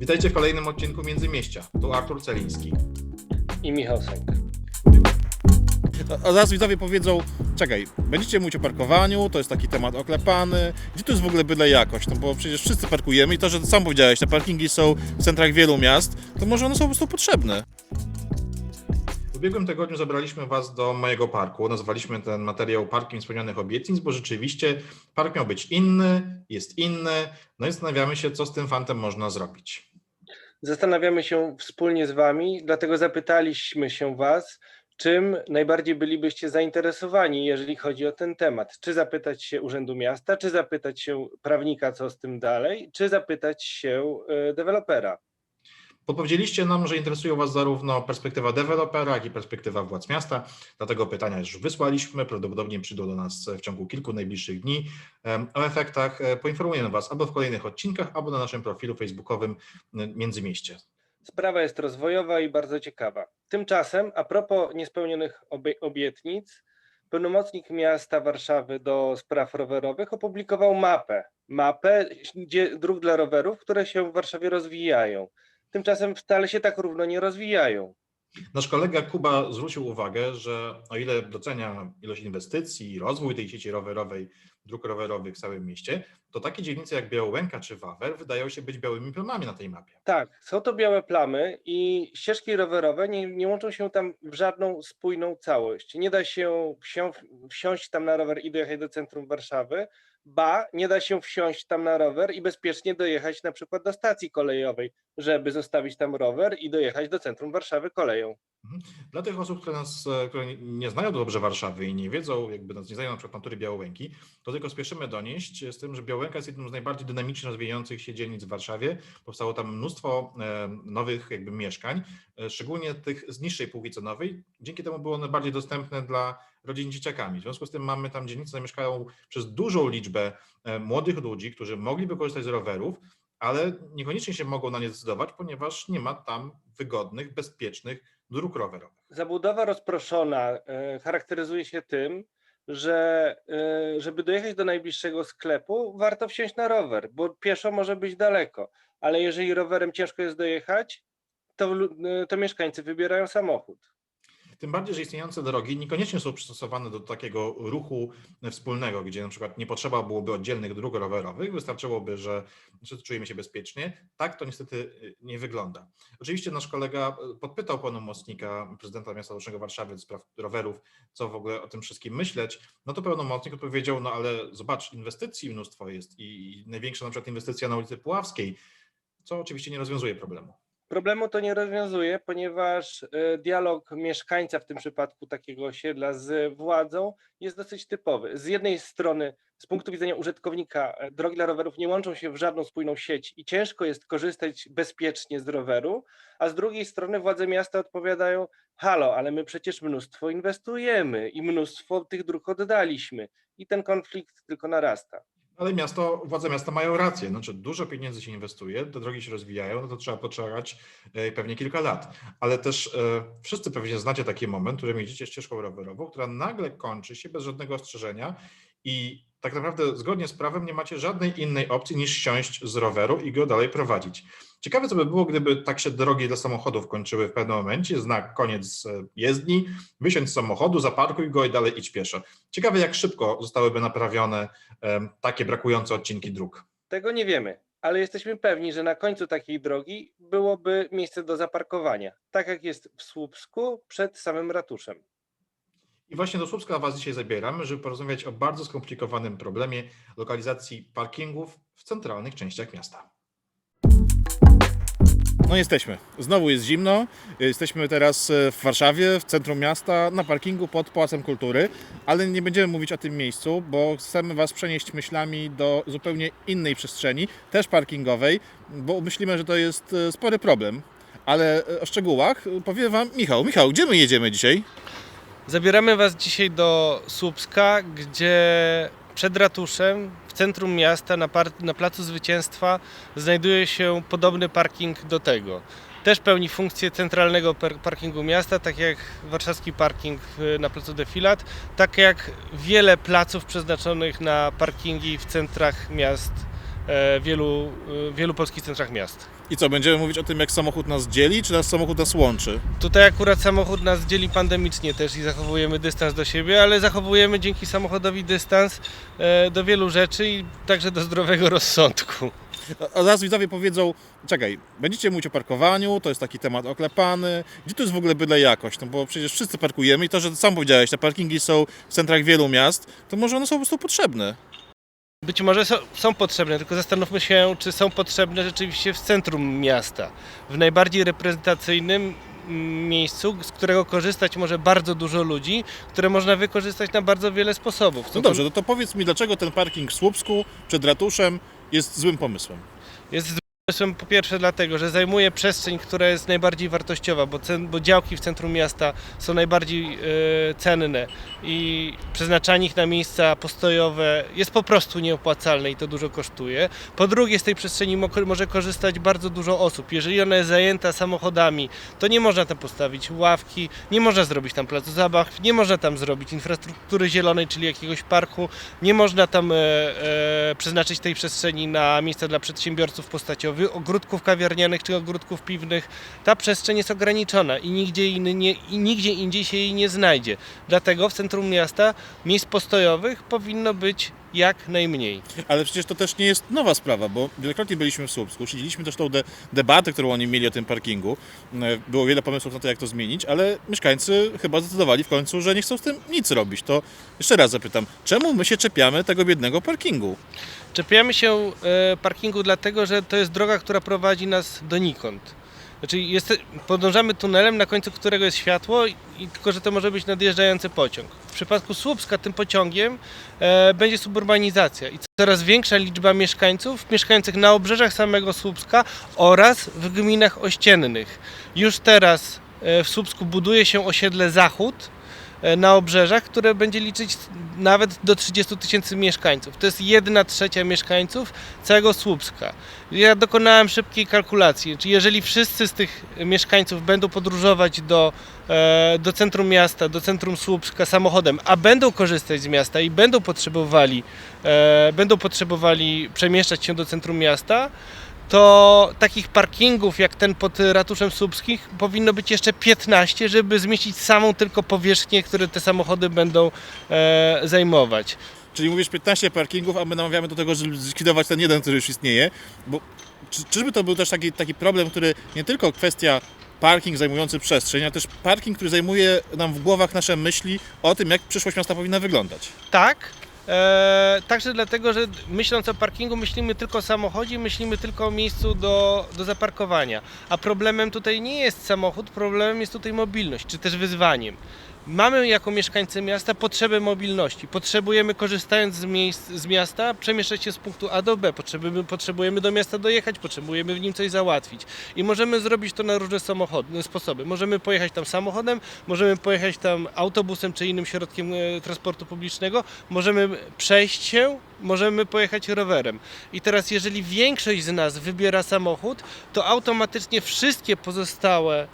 Witajcie w kolejnym odcinku Międzymieścia. Tu Artur Celiński. i Michał Sęk. A zaraz widzowie powiedzą, czekaj, będziecie mówić o parkowaniu, to jest taki temat oklepany. Gdzie tu jest w ogóle byle jakość? No bo przecież wszyscy parkujemy i to, że sam powiedziałeś, te parkingi są w centrach wielu miast, to może one są po prostu potrzebne. W ubiegłym tygodniu zabraliśmy Was do mojego parku. Nazwaliśmy ten materiał Parkiem Spełnionych Obietnic, bo rzeczywiście park miał być inny, jest inny. No i zastanawiamy się, co z tym fantem można zrobić. Zastanawiamy się wspólnie z Wami, dlatego zapytaliśmy się Was, czym najbardziej bylibyście zainteresowani, jeżeli chodzi o ten temat. Czy zapytać się Urzędu Miasta, czy zapytać się prawnika, co z tym dalej, czy zapytać się y, dewelopera. Podpowiedzieliście nam, że interesują Was zarówno perspektywa dewelopera, jak i perspektywa władz miasta. Dlatego pytania już wysłaliśmy. Prawdopodobnie przyjdą do nas w ciągu kilku najbliższych dni. O efektach e, poinformujemy Was albo w kolejnych odcinkach, albo na naszym profilu facebookowym Międzymieście. Sprawa jest rozwojowa i bardzo ciekawa. Tymczasem, a propos niespełnionych obie- obietnic, pełnomocnik miasta Warszawy do spraw rowerowych opublikował mapę. Mapę dróg dla rowerów, które się w Warszawie rozwijają. Tymczasem wcale się tak równo nie rozwijają. Nasz kolega Kuba zwrócił uwagę, że o ile docenia ilość inwestycji i rozwój tej sieci rowerowej, dróg rowerowych w całym mieście, to takie dzielnice jak Białołęka czy Wawer wydają się być białymi plamami na tej mapie. Tak, są to białe plamy i ścieżki rowerowe nie, nie łączą się tam w żadną spójną całość. Nie da się wsią, wsiąść tam na rower i dojechać do centrum Warszawy, ba, nie da się wsiąść tam na rower i bezpiecznie dojechać na przykład do stacji kolejowej, żeby zostawić tam rower i dojechać do centrum Warszawy koleją. Dla tych osób, które nas, które nie- nie znają dobrze Warszawy i nie wiedzą, jakby nas nie znają na przykład natury Białołęki, to tylko spieszymy donieść z tym, że Białołęka jest jedną z najbardziej dynamicznie rozwijających się dzielnic w Warszawie. Powstało tam mnóstwo e, nowych jakby mieszkań, e, szczególnie tych z niższej półki cenowej. Dzięki temu były one bardziej dostępne dla rodzin dzieciakami. W związku z tym mamy tam dzielnice, które mieszkają przez dużą liczbę e, młodych ludzi, którzy mogliby korzystać z rowerów, ale niekoniecznie się mogą na nie zdecydować, ponieważ nie ma tam wygodnych, bezpiecznych dróg rowerowych. Zabudowa rozproszona e, charakteryzuje się tym, że e, żeby dojechać do najbliższego sklepu, warto wsiąść na rower, bo pieszo może być daleko, ale jeżeli rowerem ciężko jest dojechać, to, to mieszkańcy wybierają samochód. Tym bardziej, że istniejące drogi niekoniecznie są przystosowane do takiego ruchu wspólnego, gdzie na przykład nie potrzeba byłoby oddzielnych dróg rowerowych, wystarczyłoby, że, że czujemy się bezpiecznie. Tak to niestety y, nie wygląda. Oczywiście nasz kolega y, podpytał pełnomocnika prezydenta miasta Stołecznego Warszawy do spraw rowerów, co w ogóle o tym wszystkim myśleć. No to pełnomocnik odpowiedział, no ale zobacz, inwestycji mnóstwo jest i największa na przykład inwestycja na ulicy Puławskiej, co oczywiście nie rozwiązuje problemu. Problemu to nie rozwiązuje, ponieważ e, dialog mieszkańca w tym przypadku takiego osiedla z władzą jest dosyć typowy. Z jednej strony, z punktu widzenia użytkownika, e, drogi dla rowerów nie łączą się w żadną spójną sieć i ciężko jest korzystać bezpiecznie z roweru, a z drugiej strony władze miasta odpowiadają: Halo, ale my przecież mnóstwo inwestujemy i mnóstwo tych dróg oddaliśmy. I ten konflikt tylko narasta. Ale miasto, władze miasta mają rację. Znaczy, dużo pieniędzy się inwestuje, te drogi się rozwijają, no to trzeba poczekać e, pewnie kilka lat. Ale też e, wszyscy pewnie znacie taki moment, w którym jedziecie ścieżką rowerową, która nagle kończy się bez żadnego ostrzeżenia i tak naprawdę zgodnie z prawem nie macie żadnej innej opcji niż siąść z roweru i go dalej prowadzić. Ciekawe, co by było, gdyby tak się drogi dla samochodów kończyły w pewnym momencie, znak koniec e, jezdni, wysiądź z samochodu, zaparkuj go i dalej idź pieszo. Ciekawe, jak szybko zostałyby naprawione takie brakujące odcinki dróg. Tego nie wiemy, ale jesteśmy pewni, że na końcu takiej drogi byłoby miejsce do zaparkowania, tak jak jest w Słupsku przed samym ratuszem. I właśnie do Słupska Was dzisiaj zabieramy, żeby porozmawiać o bardzo skomplikowanym problemie lokalizacji parkingów w centralnych częściach miasta. No jesteśmy. Znowu jest zimno. Jesteśmy teraz e, w Warszawie, w centrum miasta, na parkingu pod Pałacem Kultury, ale nie będziemy mówić o tym miejscu, bo chcemy Was przenieść myślami do zupełnie innej przestrzeni, też parkingowej, bo myślimy, że to jest e, spory problem. Ale e, o szczegółach powie Wam Michał. Michał, gdzie my jedziemy dzisiaj? Zabieramy Was dzisiaj do Słupska, gdzie przed ratuszem, w centrum miasta, na, na Placu Zwycięstwa, znajduje się podobny parking do tego. Też pełni funkcję centralnego par- parkingu miasta, tak jak warszawski parking na Placu Defilat, tak jak wiele placów przeznaczonych na parkingi w centrach miast wielu, e, wielu polskich centrach miast. I co, będziemy mówić o tym, jak samochód nas dzieli, czy nas samochód nas łączy? Tutaj akurat samochód nas dzieli pandemicznie też i zachowujemy dystans do siebie, ale zachowujemy dzięki samochodowi dystans e, do wielu rzeczy i także do zdrowego rozsądku. A- A zaraz widzowie powiedzą, czekaj, będziecie mówić o parkowaniu, to jest taki temat oklepany, gdzie tu jest w ogóle byle jakość, no bo przecież wszyscy parkujemy i to, że sam powiedziałeś, te parkingi są w centrach wielu miast, to może one są po prostu potrzebne. Być może są, są potrzebne, tylko zastanówmy się, czy są potrzebne rzeczywiście w centrum miasta, w najbardziej reprezentacyjnym mm, miejscu, z którego korzystać może bardzo dużo ludzi, które można wykorzystać na bardzo wiele sposobów. No dobrze, no to powiedz mi, dlaczego ten parking w Słupsku przed ratuszem jest złym pomysłem? Jest pomysłem po pierwsze dlatego, że zajmuje przestrzeń, która jest najbardziej wartościowa, bo, cen, bo działki w centrum miasta są najbardziej e, cenne i przeznaczanie ich na miejsca postojowe jest po prostu nieopłacalne i to dużo kosztuje. Po drugie, z tej przestrzeni mo- może korzystać bardzo dużo osób. Jeżeli ona jest zajęta samochodami, to nie można tam postawić ławki, nie można zrobić tam placu zabaw, nie można tam zrobić infrastruktury zielonej, czyli jakiegoś parku, nie można tam e, e, przeznaczyć tej przestrzeni na miejsca dla przedsiębiorców w postaci owy- ogródków kawiarnianych czy ogródków piwnych. Ta przestrzeń jest ograniczona i nigdzie, inny i nigdzie indziej się jej nie znajdzie. Dlatego w centrum miasta miejsc postojowych powinno być jak najmniej. Ale przecież to też nie jest nowa sprawa, bo wielokrotnie byliśmy w Słupsku, śledziliśmy też tą de- debatę, którą oni mieli o tym parkingu. E, Było wiele pomysłów na to, jak to zmienić, ale mieszkańcy chyba zdecydowali w końcu, że nie chcą z tym nic robić. To jeszcze raz zapytam, czemu my się czepiamy tego biednego parkingu? Czepiamy się e, parkingu dlatego, że to jest droga, która prowadzi nas donikąd. Znaczy jest, podążamy tunelem, na końcu którego jest światło, i, tylko że to może być nadjeżdżający pociąg. W przypadku Słupska tym pociągiem e, będzie suburbanizacja i coraz większa liczba mieszkańców mieszkających na obrzeżach samego Słupska oraz w gminach ościennych. Już teraz e, w Słupsku buduje się osiedle Zachód, na obrzeżach, które będzie liczyć nawet do 30 tysięcy mieszkańców. To jest jedna trzecia mieszkańców całego Słupska. Ja dokonałem szybkiej kalkulacji, czy jeżeli wszyscy z tych mieszkańców będą podróżować do, e, do centrum miasta, do centrum Słupska samochodem, a będą korzystać z miasta i będą potrzebowali, e, będą potrzebowali przemieszczać się do centrum miasta, to takich parkingów jak ten pod ratuszem Słupskich powinno być jeszcze 15, żeby zmieścić samą tylko powierzchnię, które te samochody będą e, zajmować. Czyli mówisz 15 parkingów, a my namawiamy do tego, żeby zlikwidować ten jeden, który już istnieje, bo czy, czyżby to był też taki, taki problem, który nie tylko kwestia parking zajmujący przestrzeń, ale też parking, który zajmuje nam w głowach nasze myśli o tym, jak przyszłość miasta powinna wyglądać. Tak. E, także dlatego, że myśląc o parkingu, myślimy tylko o samochodzie, myślimy tylko o miejscu do, do zaparkowania. A problemem tutaj nie jest samochód, problemem jest tutaj mobilność, czy też wyzwaniem. Mamy jako mieszkańcy miasta potrzebę mobilności. Potrzebujemy, korzystając z miejsc z miasta, przemieszczać się z punktu A do B. Potrzebujemy, potrzebujemy do miasta dojechać, potrzebujemy w nim coś załatwić. I możemy zrobić to na różne samochody, sposoby. Możemy pojechać tam samochodem, możemy pojechać tam autobusem czy innym środkiem e, transportu publicznego, możemy przejść się, możemy pojechać rowerem. I teraz, jeżeli większość z nas wybiera samochód, to automatycznie wszystkie pozostałe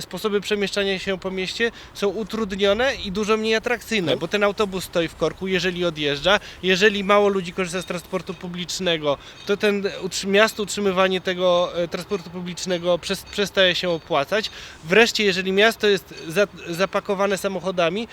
sposoby przemieszczania się po mieście są utrudnione i dużo mniej atrakcyjne, No. bo ten autobus stoi w korku, jeżeli odjeżdża, jeżeli mało ludzi korzysta z transportu publicznego, to ten miasto utrzymywanie tego e, transportu publicznego przes- przestaje się opłacać. Wreszcie, jeżeli miasto jest za- zapakowane samochodami,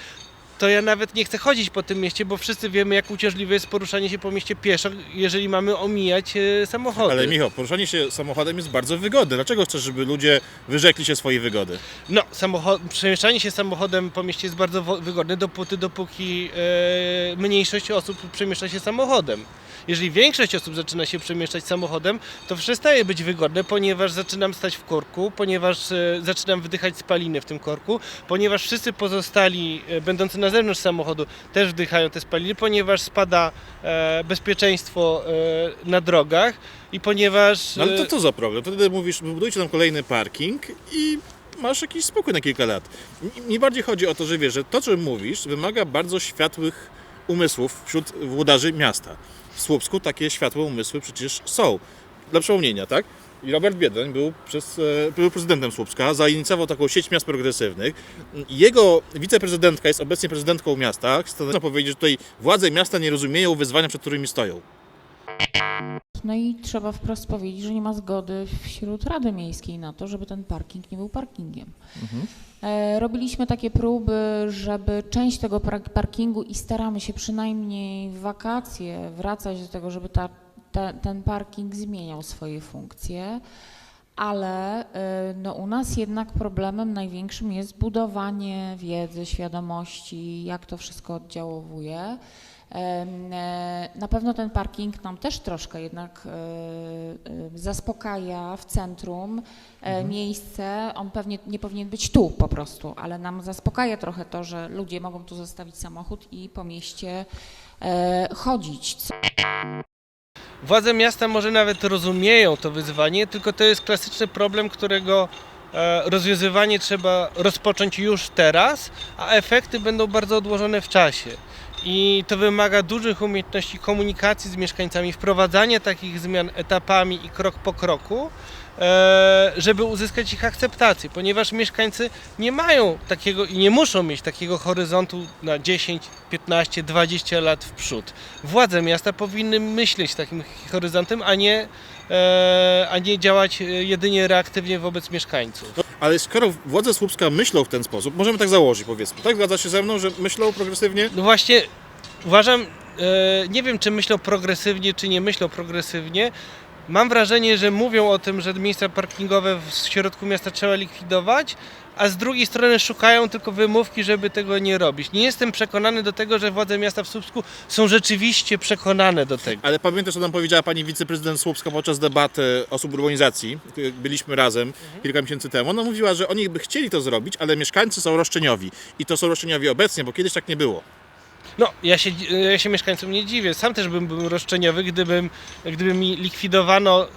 to ja nawet nie chcę chodzić po tym mieście, bo wszyscy wiemy, jak uciążliwe jest poruszanie się po mieście pieszo, jeżeli mamy omijać e, samochody. Ale Michał, poruszanie się samochodem jest bardzo wygodne. Dlaczego chcesz, żeby ludzie wyrzekli się swojej wygody? No, samochod, przemieszczanie się samochodem po mieście jest bardzo wo- wygodne, dopóty, dopóki e, mniejszość osób przemieszcza się samochodem. Jeżeli większość osób zaczyna się przemieszczać samochodem, to przestaje być wygodne, ponieważ zaczynam stać w korku, ponieważ e, zaczynam wdychać spaliny w tym korku, ponieważ wszyscy pozostali, e, będący na zewnątrz samochodu, też wdychają te spaliny, ponieważ spada e, bezpieczeństwo e, na drogach i ponieważ... No ale to e, co za problem? Wtedy mówisz, budujcie tam kolejny parking i masz jakiś spokój na kilka lat. Mi- Mi bardziej chodzi o to, że wiesz, że to, czym mówisz, wymaga bardzo światłych umysłów wśród włodarzy miasta. W Słupsku takie światłe umysły przecież są. Dla przypomnienia, tak? I Robert Biedroń był, przez, e, był prezydentem Słupska, zainicjował taką sieć miast progresywnych. Jego wiceprezydentka jest obecnie prezydentką miasta. Chcę powiedzieć, że tutaj władze miasta nie rozumieją wyzwania, przed którymi stoją. No i trzeba wprost powiedzieć, że nie ma zgody wśród Rady Miejskiej na to, żeby ten parking nie był parkingiem. E, Robiliśmy takie próby, żeby część tego par- parkingu i staramy się przynajmniej w wakacje wracać do tego, żeby ta, te, ten parking zmieniał swoje funkcje, ale e, no, u nas jednak problemem największym jest budowanie wiedzy, świadomości, jak to wszystko oddziałowuje. E, Na pewno ten parking nam też troszkę jednak e, e, zaspokaja w centrum e, miejsce. On pewnie nie powinien być tu po prostu, ale nam zaspokaja trochę to, że ludzie mogą tu zostawić samochód i po mieście e, chodzić. Władze miasta może nawet rozumieją to wyzwanie, tylko to jest klasyczny problem, którego e, rozwiązywanie trzeba rozpocząć już teraz, a efekty będą bardzo odłożone w czasie. I to wymaga dużych umiejętności komunikacji z mieszkańcami, wprowadzania takich zmian etapami i krok po kroku, żeby uzyskać ich akceptację, ponieważ mieszkańcy nie mają takiego i nie muszą mieć takiego horyzontu na 10, 15, 20 lat w przód. Władze miasta powinny myśleć takim horyzontem, a nie, e, a nie działać e, jedynie reaktywnie wobec mieszkańców. Ale skoro władze Słupska myślą w ten sposób, możemy tak założyć powiedzmy, tak? Zgadza się ze mną, że myślą progresywnie? No właśnie, uważam, e, nie wiem czy myślą progresywnie, czy nie myślą progresywnie. Mam wrażenie, że mówią o tym, że miejsca parkingowe w środku miasta trzeba likwidować, a z drugiej strony szukają tylko wymówki, żeby tego nie robić. Nie jestem przekonany do tego, że władze miasta w Słupsku są rzeczywiście przekonane do tego. Ale pamiętasz, co nam powiedziała pani wiceprezydent Słupska podczas debaty osób urbanizacji, byliśmy razem kilka miesięcy temu. Ona mówiła, że oni by chcieli to zrobić, ale mieszkańcy są roszczeniowi. I to są roszczeniowi obecnie, bo kiedyś tak nie było. No, ja się, ja się mieszkańcom nie dziwię. Sam też bym był roszczeniowy, gdybym, gdyby mi likwidowano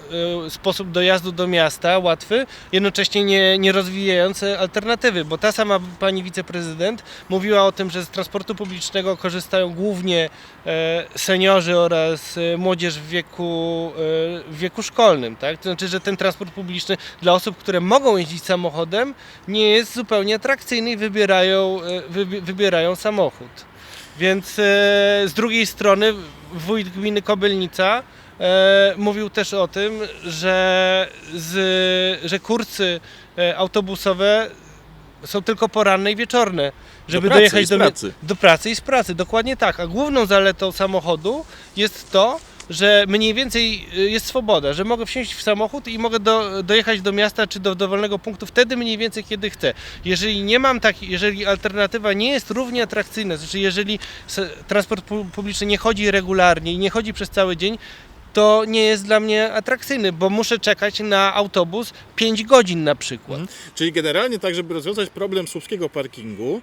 e, sposób dojazdu do miasta łatwy, jednocześnie nie, nie rozwijając alternatywy, bo ta sama pani wiceprezydent mówiła o tym, że z transportu publicznego korzystają głównie e, seniorzy oraz e, młodzież w wieku, e, w wieku szkolnym. Tak? To znaczy, że ten transport publiczny dla osób, które mogą jeździć samochodem, nie jest zupełnie atrakcyjny i wybierają, wybi- wybierają samochód. Więc e, z drugiej strony wójt gminy Kobylnica e, mówił też o tym, że, z, że kursy e, autobusowe są tylko poranne i wieczorne, żeby pracy dojechać do, pracy. do pracy i z pracy. Dokładnie tak. A główną zaletą samochodu jest to, że mniej więcej y, jest swoboda, że mogę wsiąść w samochód i mogę do, dojechać do miasta czy do dowolnego punktu wtedy mniej więcej kiedy chcę. Jeżeli nie mam takiej, jeżeli alternatywa nie jest równie atrakcyjna, znaczy jeżeli transport pu- publiczny nie chodzi regularnie i nie chodzi przez cały dzień, to nie jest dla mnie atrakcyjny, bo muszę czekać na autobus 5 godzin na przykład. Mhm. Czyli generalnie tak, żeby rozwiązać problem słupskiego parkingu,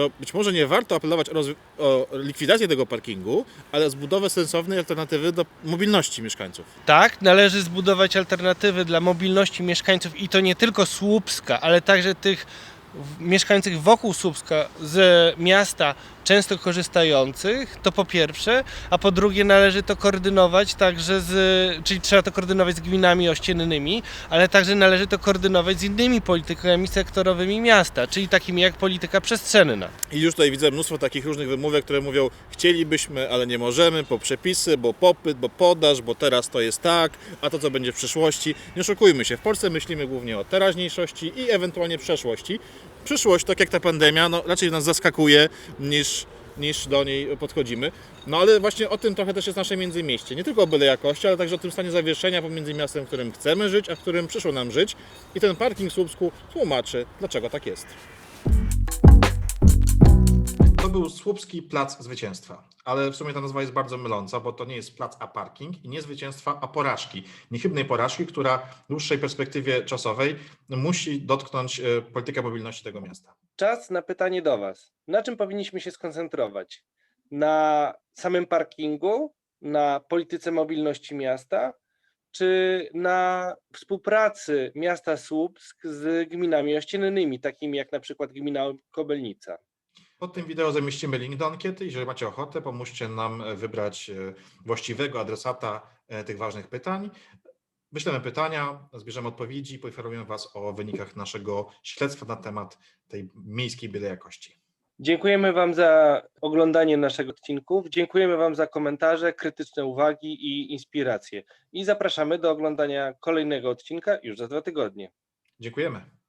to być może nie warto apelować o, o likwidację tego parkingu, ale zbudowę sensownej alternatywy do mobilności mieszkańców. Tak, należy zbudować alternatywy dla mobilności mieszkańców i to nie tylko Słupska, ale także tych mieszkających wokół Słupska z miasta często korzystających, to po pierwsze, a po drugie należy to koordynować także z, czyli trzeba to koordynować z gminami ościennymi, ale także należy to koordynować z innymi politykami sektorowymi miasta, czyli takimi jak polityka przestrzenna. I już tutaj widzę mnóstwo takich różnych wymówek, które mówią chcielibyśmy, ale nie możemy, bo przepisy, bo popyt, bo podaż, bo teraz to jest tak, a to co będzie w przyszłości. Nie oszukujmy się, w Polsce myślimy głównie o teraźniejszości i ewentualnie przeszłości. Przyszłość, tak jak ta pandemia, no, raczej nas zaskakuje niż, niż do niej podchodzimy. No ale właśnie o tym trochę też jest nasze międzymieście. Nie tylko o byle jakości, ale także o tym stanie zawieszenia pomiędzy miastem, w którym chcemy żyć, a w którym przyszło nam żyć. I ten parking w Słupsku tłumaczy, dlaczego tak jest. Był Słupski Plac Zwycięstwa, ale w sumie ta nazwa jest bardzo myląca, bo to nie jest plac, a parking i nie zwycięstwa, a porażki. Niechybnej porażki, która w dłuższej perspektywie czasowej musi dotknąć e, politykę mobilności tego miasta. Czas na pytanie do Was. Na czym powinniśmy się skoncentrować? Na samym parkingu, na polityce mobilności miasta, czy na współpracy miasta Słupsk z gminami ościennymi, takimi jak na przykład gmina Kobylnica? Pod tym wideo zamieścimy link do ankiety. Jeżeli macie ochotę, pomóżcie nam e, wybrać e, właściwego adresata e, tych ważnych pytań. Wyślemy pytania, zbierzemy odpowiedzi i poinformujemy Was o wynikach naszego śledztwa na temat tej miejskiej byle jakości. Dziękujemy Wam za oglądanie naszego odcinków. Dziękujemy Wam za komentarze, krytyczne uwagi i inspiracje. I zapraszamy do oglądania kolejnego odcinka już za dwa tygodnie. Dziękujemy.